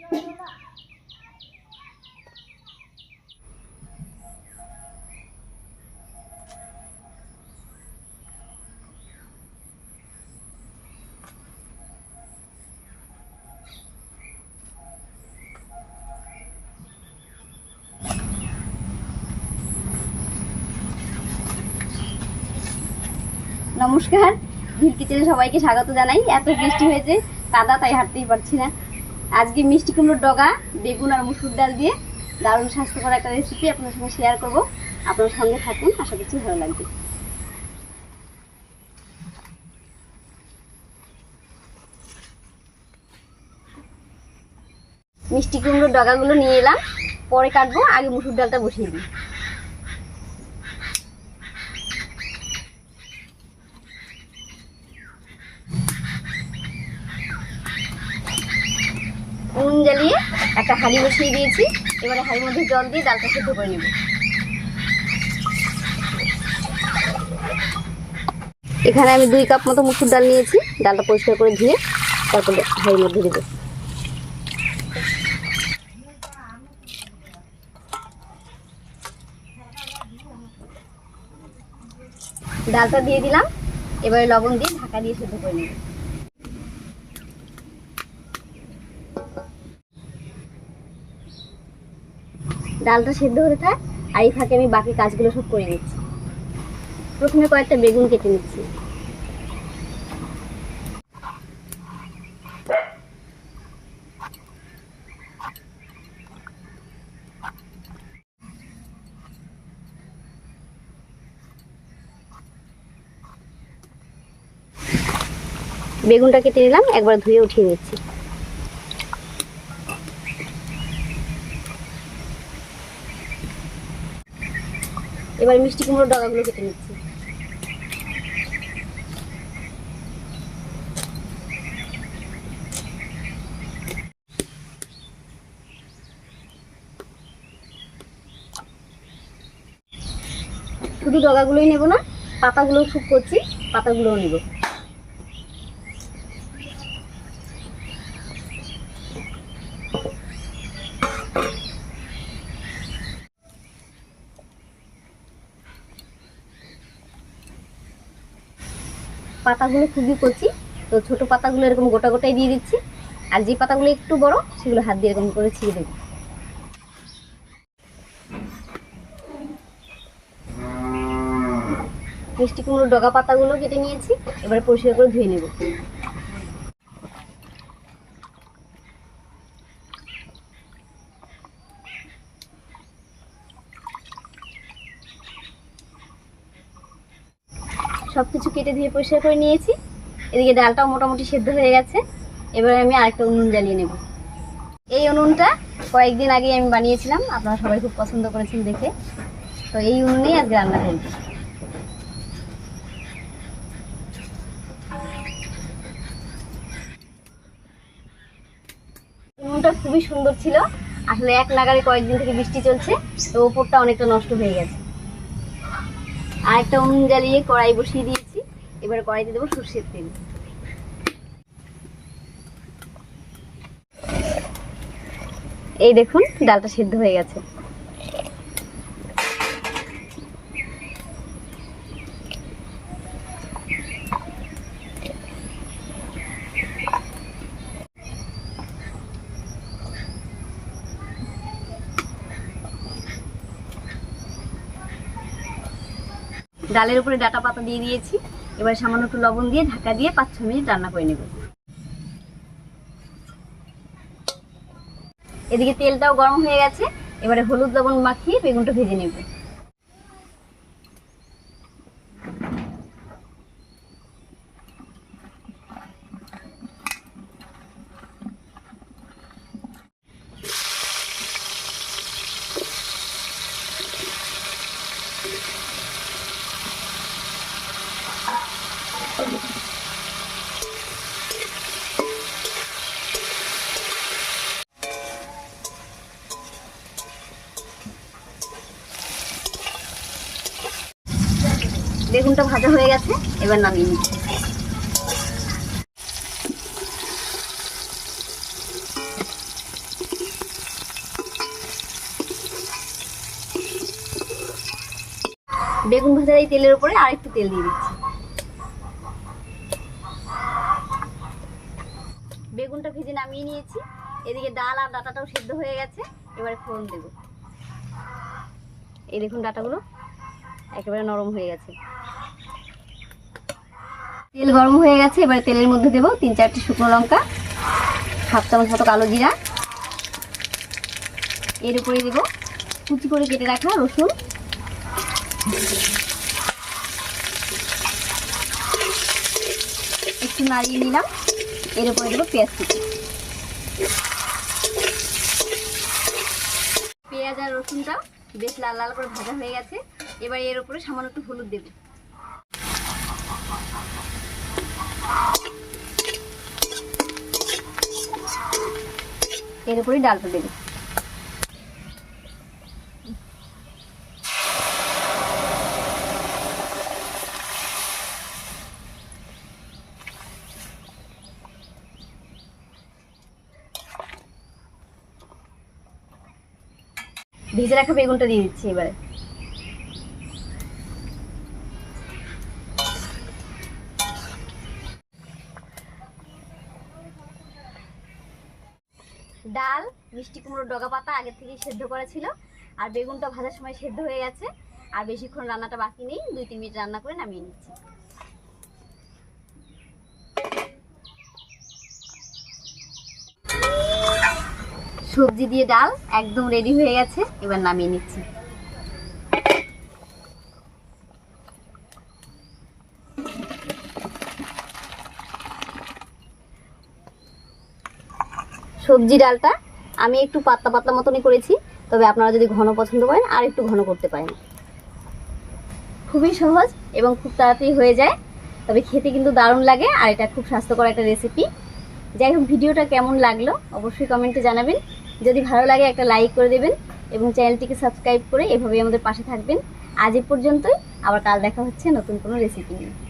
নমস্কার ভিল কিচেনে সবাইকে স্বাগত জানাই। এত বৃষ্টি হয়েছে কাদা তাই হাঁটতেই পারছি না। আজকে মিষ্টি কুমড়োর ডগা, বেগুন আর মুসুর ডাল দিয়ে দারুণ স্বাস্থ্যকর একটা রেসিপি আপনার সঙ্গে শেয়ার করব। আপনার সঙ্গে থাকুন, আশা করছি ভালো লাগবে। মিষ্টি কুমড়োর ডগাগুলো নিয়ে এলাম, পরে কাটবো, আগে মুসুর ডালটা বসিয়ে দিই। উনুন জ্বালিয়ে একটা হাঁড়ি বসিয়ে দিয়েছি। এবারে হাঁড়ির মধ্যে জল দিয়ে ডালটা সেদ্ধ করে নেব। এখানে আমি দুই কাপ মতো মুসুর ডাল নিয়েছি। ডালটা পরিষ্কার করে ধুয়ে তারপরে হাঁড়ির মধ্যে দেবো। ডালটা দিয়ে দিলাম। এবারে লবণ দিয়ে ঢাকা দিয়ে সেদ্ধ করে নেব। ডালটা সেদ্ধ হতে থাক, আর এই ফাঁকে আমি বাকি কাজগুলো সব করে নিচ্ছি। প্রথমে কয়েকটা বেগুন কেটে নিচ্ছি। বেগুনটা কেটে নিলাম, একবার ধুয়ে উঠিয়ে নিচ্ছি। এবার মিষ্টি কুমড়োর ডগাগুলো কেটে নিচ্ছি। শুধু ডগাগুলোই নেব না, পাতাগুলোও খুব করছি, পাতাগুলোও নেব। পাতাগুলো খুবই কচি। তো ছোট পাতাগুলো এরকম গোটা গোটাই দিয়ে দিচ্ছি। আর যে পাতাগুলো একটু বড়, সেগুলো হাত দিয়ে এরকম করে ছিঁড়ে দেবো। মিষ্টি কুমড়োর ডগা পাতাগুলো কেটে নিয়েছি। এবারে পরিষ্কার করে ধুয়ে নেব। সব কিছু কেটে ধুয়ে পরিষ্কার করে নিয়েছি। এদিকে ডালটাও মোটামুটি সেদ্ধ হয়ে গেছে। এবার আমি আরেকটা উনুন জ্বালিয়ে নেব। এই উনুনটা কয়েকদিন আগে আমি বানিয়েছিলাম। আপনারা সবাই খুব পছন্দ করেছেন দেখে। তো এই উনুনেই আজকে রান্না করব। উনুনটা খুবই সুন্দর ছিল। আসলে এক নাগারে কয়েকদিন থেকে বৃষ্টি চলছে। তো ওপরটা অনেকটা নষ্ট হয়ে গেছে। আর একটা উনুন জ্বালিয়ে কড়াই বসিয়ে দিয়েছি। এবার কড়াইতে দেবো সর্ষের তেল। এই দেখুন, ডালটা সিদ্ধ হয়ে গেছে। ডালের উপরে ডাটা পাতা দিয়ে দিয়েছি। এবার সামান্য একটু লবণ দিয়ে ঢাকা দিয়ে পাঁচ ছ মিনিট রান্না করে নেব। এদিকে তেলটাও গরম হয়ে গেছে। এবারে হলুদ লবণ মাখিয়ে বেগুনটা ভেজে নেব। বেগুনটা ভাজা হয়ে গেছে, এবার নামিয়ে নিচ্ছি। বেগুন ভাজার এই তেলের উপরে আরেকটু তেল দিয়ে দিচ্ছি। বেগুনটা ভেজে নামিয়ে নিয়েছি। এদিকে ডাল আর ডাটাটাও সিদ্ধ হয়ে গেছে, এবারে ফোড়ন দেব। এই দেখুন ডাটাগুলো একেবারে নরম হয়ে গেছে। তেল গরম হয়ে গেছে, এবারে তেলের মধ্যে দেবো তিন চারটি শুকনো লঙ্কা, হাফ চামচ মতো কালো জিরা। এর উপরে দেবো কুচি করে কেটে রাখা রসুন। একটু নাড়িয়ে নিলাম, এর উপরে দেবো পেঁয়াজ কুচি। পেঁয়াজ আর রসুনটা বেশ লাল লাল করে ভাজা হয়ে গেছে, এবার এর উপরে সামান্য একটু হলুদ দেবো। এর উপরে ডালটা দেবে ভেজে রাখা বেগুনটা দিয়ে দিচ্ছি এবারে। ডাল, মিষ্টি কুমড়োর ডগা পাতা আগে থেকে সেদ্ধ করা ছিল, আর বেগুনটা ভাজার সময় সেদ্ধ হয়ে গেছে, আর বেশিক্ষণ রান্নাটা বাকি নেই, দুই তিন মিনিট রান্না করে নামিয়ে নিচ্ছি। সবজি দিয়ে ডাল একদম রেডি হয়ে গেছে, এবার নামিয়ে নিচ্ছি। সবজি ডালটা আমি একটু পাতলা পাতলা মতনই করেছি, তবে আপনারা যদি ঘন পছন্দ করেন আর একটু ঘন করতে পারেন। খুবই সহজ এবং খুব তাড়াতাড়ি হয়ে যায়, তবে খেতে কিন্তু দারুণ লাগে আর এটা খুব স্বাস্থ্যকর একটা রেসিপি যাই হোক, ভিডিওটা কেমন লাগল অবশ্যই কমেন্টে জানাবেন। যদি ভালো লাগে একটা লাইক করে দেবেন এবং চ্যানেলটিকে সাবস্ক্রাইব করে এভাবেই আমাদের পাশে থাকবেন। আজ এ পর্যন্তই, আবার কাল দেখা হচ্ছে নতুন কোনো রেসিপি নিয়ে।